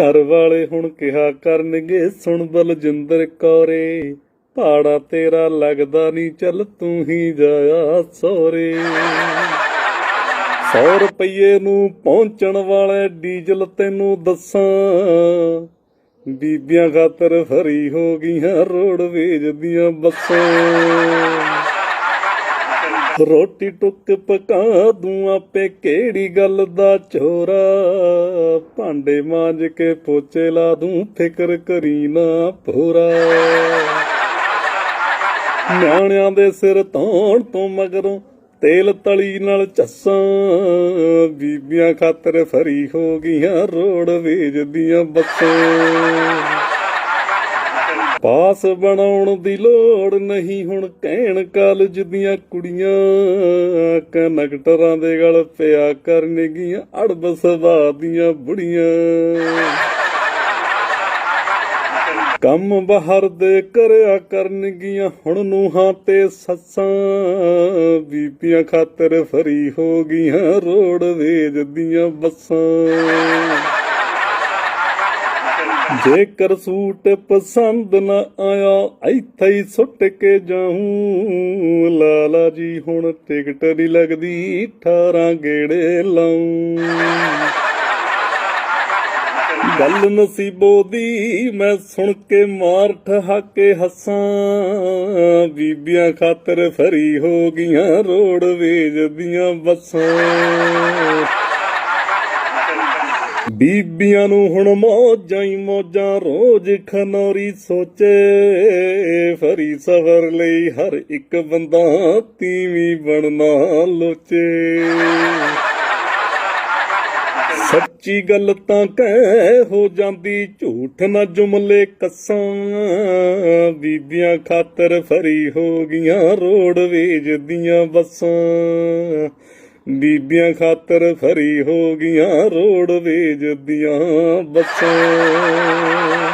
ਘਰ ਵਾਲੇ ਹੁਣ ਕਿਹਾ ਕਰਨਗੇ, ਸੁਣ ਬਲਜਿੰਦਰ ਕੌਰੇ ਭਾੜਾ ਤੇਰਾ ਲੱਗਦਾ ਨਹੀਂ, ਚੱਲ ਤੂੰ ਹੀ ਜਾਇਆ ਸੋਰੇ। 100 ਰੁਪਏ ਨੂੰ ਪਹੁੰਚਣ ਵਾਲੇ ਡੀਜ਼ਲ ਤੈਨੂੰ ਦੱਸਾਂ। ਬੀਬੀਆਂ ਖਾਤਰ ਫਰੀ ਹੋ ਗਈਆਂ ਰੋਡਵੇਜ ਦੀਆਂ ਬੱਸਾਂ। ਰੋਟੀ ਟੁੱਕ ਪਕਾ ਦੂੰ ਆਪੇ ਕਿਹੜੀ ਗੱਲ ਦਾ ਚੋਰਾ। ਭਾਂਡੇ ਮਾਂਜ ਕੇ ਪੋਚੇ ਲਾ ਦੂੰ, ਫਿਕਰ ਕਰੀ ਨਾ ਪੂਰਾ। ਨਿਆਣਿਆਂ ਦੇ ਸਿਰ ਧੌਣ ਤੋਂ ਮਗਰੋਂ ਤੇਲ ਤਲੀ ਨਾਲ ਚੱਸਾਂ। ਬੀਬੀਆਂ ਖਾਤਰ ਫਰੀ ਹੋ ਗਈਆਂ ਰੋਡ ਵੇਚਦੀਆਂ ਬੱਸਾਂ। ਪਾਸ ਬਣਾਉਣ ਦੀ ਲੋੜ ਨਹੀਂ ਹੁਣ ਕਹਿਣ ਕਾਲਜ ਦੀਆਂ ਕੁੜੀਆਂ। ਕਨੈਕਟਰਾਂ ਦੇ ਗਲ ਪਿਆ ਕਰਨਗੀਆਂ, ਅੜਬ ਸੁਭਾਅ ਦੀਆਂ ਬੁੜੀਆਂ। ਕੰਮ ਬਾਹਰ ਦੇ ਕਰਿਆ ਕਰਨਗੀਆਂ, ਹੁਣ ਨੂਹਾਂ ਤੇ ਸੱਸਾਂ। ਬੀਬੀਆਂ ਖਾਤਰ ਫਰੀ ਹੋ ਗਈਆਂ ਰੋਡ ਵੇਚਦੀਆਂ ਬੱਸਾਂ। ਜੇਕਰ ਸੂਟ ਪਸੰਦ ਨਾ ਆਇਆ, ਇੱਥੇ ਹੀ ਸੁੱਟ ਕੇ ਜਾਉਂ ਲਾਲਾ ਜੀ ਹੁਣ ਟਿਕਟ ਨਹੀਂ ਲੱਗਦੀ 18 ਗੇੜੇ ਲਾਉਂ ਗੱਲ ਨਸੀਬੋ ਦੀ, ਮੈਂ ਸੁਣ ਕੇ ਮਾਰ ਠਹਾਕੇ ਹੱਸਾਂ। ਬੀਬੀਆਂ ਖਾਤਰ ਫਰੀ ਹੋ ਗਈਆਂ, ਰੋਡ ਵੇਚਦੀਆਂ ਬੱਸਾਂ। ਬੀਬੀਆਂ ਨੂੰ ਹੁਣ ਮੌਜਾਂ ਹੀ ਮੌਜਾਂ, ਰੋਜ਼ ਖਨੌਰੀ ਸੋਚੇ। ਫਰੀ ਸਫਰ ਲਈ ਹਰ ਇੱਕ ਬੰਦਾ ਤੀਵੀਂ ਬਣਨਾ ਲੋਚੇ। ਸੱਚੀ ਗੱਲ ਤਾਂ ਕਹਿ ਹੋ ਜਾਂਦੀ, ਝੂਠ ਨਾ ਜੁਮਲੇ ਕੱਸਾਂ। ਬੀਬੀਆਂ ਖਾਤਰ ਫਰੀ ਹੋ ਗਈਆਂ ਰੋਡ ਵੇਚਦੀਆਂ ਬੱਸਾਂ। ਬੀਬੀਆਂ ਖਾਤਰ ਫਰੀ ਹੋ ਗਈਆਂ ਰੋਡਵੇਜ਼ ਦੀਆਂ ਬੱਸਾਂ।